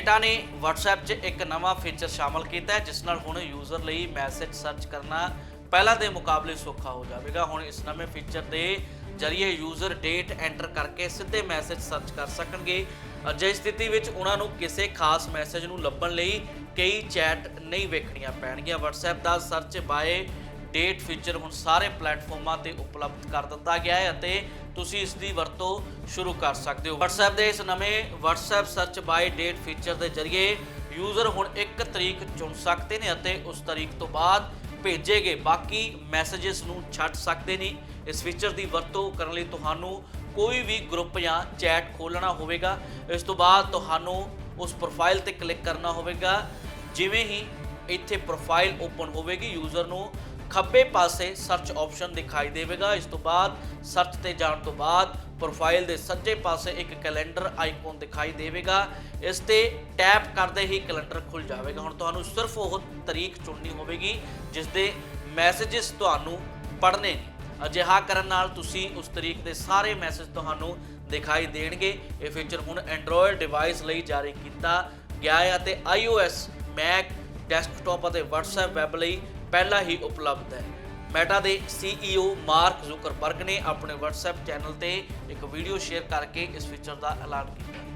Meta ਨੇ WhatsApp 'ਚ ਇੱਕ ਨਵਾਂ ਫੀਚਰ ਸ਼ਾਮਲ ਕੀਤਾ ਹੈ, ਜਿਸ ਨਾਲ ਹੁਣ ਯੂਜ਼ਰ ਲਈ ਮੈਸੇਜ ਸਰਚ ਕਰਨਾ ਪਹਿਲਾਂ ਦੇ ਮੁਕਾਬਲੇ ਸੌਖਾ ਹੋ ਜਾਵੇਗਾ। ਹੁਣ ਇਸ ਨਵੇਂ ਫੀਚਰ ਦੇ ਜ਼ਰੀਏ ਯੂਜ਼ਰ ਡੇਟ ਐਂਟਰ ਕਰਕੇ ਸਿੱਧੇ ਮੈਸੇਜ ਸਰਚ ਕਰ ਸਕਣਗੇ। ਅਜਿਹੀ ਸਥਿਤੀ ਵਿੱਚ ਉਹਨਾਂ ਨੂੰ ਕਿਸੇ ਖਾਸ ਮੈਸੇਜ ਨੂੰ ਲੱਭਣ ਲਈ ਕਈ ਚੈਟ ਨਹੀਂ ਵੇਖਣੀਆਂ ਪੈਣਗੀਆਂ। WhatsApp ਦਾ ਸਰਚ ਬਾਏ ਡੇਟ ਫੀਚਰ ਹੁਣ ਸਾਰੇ ਪਲੇਟਫਾਰਮਾਂ ਤੇ ਉਪਲਬਧ ਕਰ ਦਿੱਤਾ ਗਿਆ ਹੈ ਅਤੇ ਤੁਸੀਂ ਇਸ ਦੀ ਵਰਤੋਂ ਸ਼ੁਰੂ ਕਰ ਸਕਦੇ ਹੋ। WhatsApp ਦੇ ਇਸ ਨਵੇਂ WhatsApp search by date feature ਦੇ ਜ਼ਰੀਏ ਯੂਜ਼ਰ ਹੁਣ ਇੱਕ ਤਰੀਕ ਚੁਣ ਸਕਦੇ ਨੇ ਅਤੇ ਉਸ ਤਰੀਕ ਤੋਂ ਬਾਅਦ ਭੇਜੇ ਗਏ ਬਾਕੀ ਮੈਸੇजेस ਨੂੰ ਛੱਡ ਸਕਦੇ ਨੇ। ਇਸ ਫੀਚਰ ਦੀ ਵਰਤੋਂ ਕਰਨ ਲਈ ਤੁਹਾਨੂੰ ਕੋਈ ਵੀ ਗਰੁੱਪ ਜਾਂ ਚੈਟ ਖੋਲ੍ਹਣਾ ਹੋਵੇਗਾ। ਇਸ ਤੋਂ ਬਾਅਦ ਤੁਹਾਨੂੰ ਉਸ ਪ੍ਰੋਫਾਈਲ ਤੇ ਕਲਿੱਕ ਕਰਨਾ ਹੋਵੇਗਾ। ਜਿਵੇਂ ਹੀ ਇੱਥੇ ਪ੍ਰੋਫਾਈਲ ਓਪਨ ਹੋਵੇਗੀ ਯੂਜ਼ਰ ਨੂੰ ਖੱਬੇ ਪਾਸੇ ਸਰਚ ਆਪਸ਼ਨ ਦਿਖਾਈ ਦੇਵੇਗਾ। ਇਸ ਤੋਂ ਬਾਅਦ ਸਰਚ ਤੇ ਜਾਣ ਤੋਂ ਬਾਅਦ ਪ੍ਰੋਫਾਈਲ ਦੇ ਸੱਜੇ ਪਾਸੇ ਇੱਕ ਕੈਲੰਡਰ ਆਈਕਨ ਦਿਖਾਈ ਦੇਵੇਗਾ। ਇਸ ਤੇ ਟੈਪ ਕਰਦੇ ਹੀ ਕੈਲੰਡਰ ਖੁੱਲ ਜਾਵੇਗਾ। ਹੁਣ ਤੁਹਾਨੂੰ ਸਿਰਫ ਉਹ ਤਰੀਕ ਚੁਣਨੀ ਹੋਵੇਗੀ ਜਿਸ ਦੇ ਮੈਸੇजेस ਤੁਹਾਨੂੰ ਪੜ੍ਹਨੇ ਨੇ। ਅਜਿਹਾ ਕਰਨ ਨਾਲ ਤੁਸੀਂ ਉਸ ਤਰੀਕ ਦੇ ਸਾਰੇ ਮੈਸੇਜ ਤੁਹਾਨੂੰ ਦਿਖਾਈ ਦੇਣਗੇ। ਇਹ ਫੀਚਰ ਹੁਣ ਐਂਡਰੋਇਡ ਡਿਵਾਈਸ ਲਈ ਜਾਰੀ ਕੀਤਾ ਗਿਆ ਹੈ ਅਤੇ iOS, Mac ਡੈਸਕਟਾਪ ਅਤੇ WhatsApp ਵੈਬ ਲਈ ਪਹਿਲਾਂ ਹੀ ਉਪਲਬਧ ਹੈ। ਮੈਟਾ ਦੇ CEO ਮਾਰਕ ਜ਼ੁਕਰਬਰਗ ਨੇ ਆਪਣੇ WhatsApp ਚੈਨਲ ਤੇ ਇੱਕ ਵੀਡੀਓ ਸ਼ੇਅਰ ਕਰਕੇ ਇਸ ਫੀਚਰ ਦਾ ਐਲਾਨ ਕੀਤਾ।